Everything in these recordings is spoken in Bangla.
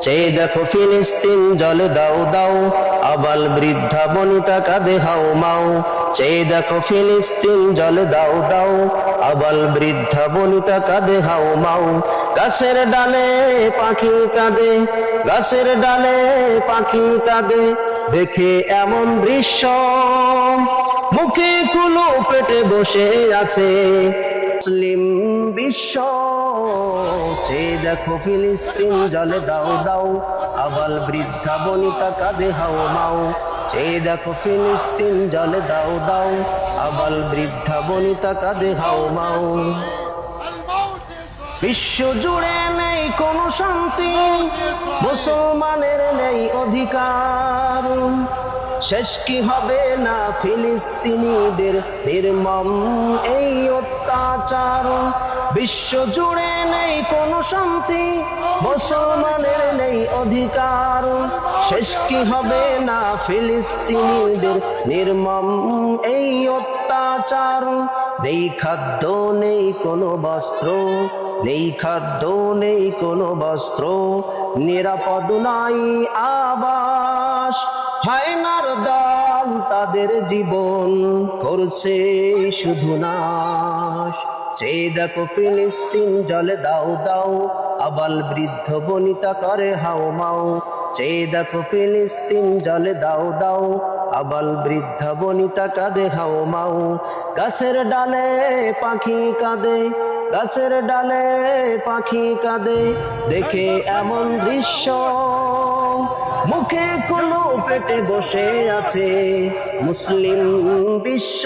চেয়ে দেখো ফিলিস্তিন, জলে দাও দাও। আবাল বৃদ্ধা বনিতা কাঁদে হাও মাও। চেয়ে দেখো ফিলিস্তিন, জলে দাও দাও। আবাল বৃদ্ধা বনিতা কাঁদে হাও মাও। গাছের ডালে পাখি কাঁদে, গাছের ডালে পাখি কাঁদে। দেখে এমন দৃশ্য, মুখে কুলো পেটে বসে আছে। মুসলিম বিশ্ব। চেয়ে দেখো ফিলিস্তিন, জলে দাও দাও। আবাল বৃদ্ধা বনিতা কাঁদে, হাও মাও। চেয়ে দেখো ফিলিস্তিন, জলে দাও দাও। আবাল বৃদ্ধা বনিতা কাঁদে, হাও মাও। বিশ্ব জুড়ে নেই কোনো শান্তি, মুসলমানের নেই অধিকার। শেষ কি হবে না ফিলিস্তিনিদের নির্মম এই অত্যাচার? বিশ্ব জুড়ে নেই কোনো শান্তি, মুসলমানের নেই অধিকার। শেষ কি হবে না ফিলিস্তিনিদের নির্মম এই অত্যাচার? নেই খাদ্য, নেই কোনো বস্ত্র নেই খাদ্য, নেই কোনো বস্ত্র, নিরাপদ নাই আবাস। হায়নার দাল তাদের জীবন করছে শুধু নাশ। সে দেখো ফিলিস্তিন, জলে দাও দাও, আবাল বৃদ্ধ বনিতা করে হাও মাও। চে দেখো ফিলিস্তিন, জলে দাও দাও, আবাল বৃদ্ধা বনিতা কাঁদে হাও মাও। গাছের ডালে পাখি কাঁদে গাছের ডালে পাখি কাঁদে, দেখে এমন দৃশ্য। মুখে কোনো পেটে বসে আছে মুসলিম বিশ্ব।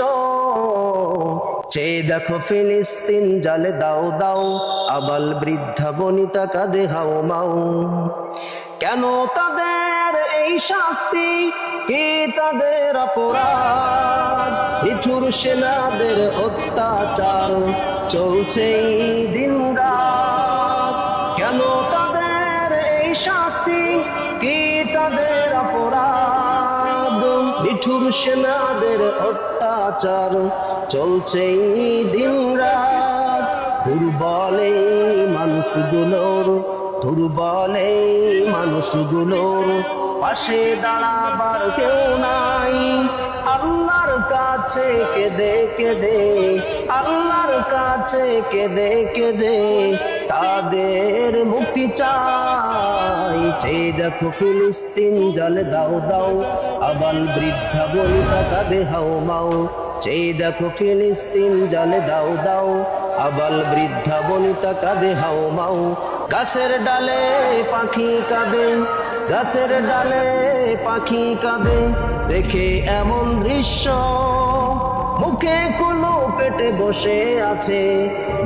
চেয়ে দেখো ফিলিস্তিন, জালে দাও দাও, আবাল বৃদ্ধা বনিতা কাঁদে হাও মাও। কেন তাদের এই শাস্তি? কি তাদের অপরাধ? নিঠুর সেনাদের অত্যাচার চলছে দিন রাত কেন তাদের এই শাস্তি? কি তাদের অপরাধ? নিঠুর সেনাদের অত্যাচার চলছে দিন রাত দুর্বল মানুষগুলোর দুর্বল এই মানুষগুলোর পাশে দাঁড়াবার কেউ নাই। আল্লাহর কাছে কেঁদে কেঁদে, আল্লাহর কাছে কেঁদে কেঁদে তাদের মুক্তি চাই। চেয়ে দেখো ফিলিস্তিন, জলে দাও দাও, আবাল বৃদ্ধা বনিতা কাঁদে হাও মাও। চেয়ে দেখো ফিলিস্তিন, জলে দাও দাও, আবাল বৃদ্ধা বনিতা কাঁদে হাও মাও। গাছের ডালে পাখি কাঁদে, গাছের ডালে পাখি কাঁদে। দেখে এমন দৃশ্য, মুখে কোনো পেটে বসে আছে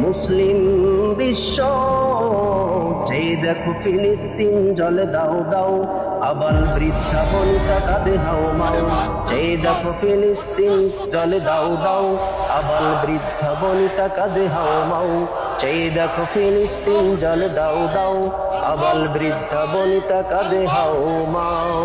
মুসলিম বিশ্ব। চেয়ে দেখো ফিলিস্তিন, জলে দাও দাও আবাল বৃদ্ধা বনিতা কাঁদে, হাও, মাও। চেয়ে দেখো ফিলিস্তিন, জলে দাও দাও আবাল বৃদ্ধা বনিতা কাঁদে, হাও, মাও। চেয়ে দেখো ফিলিস্তিন জল দাও দাও আবাল বৃদ্ধা বনিতা কাঁদে হাও মাও।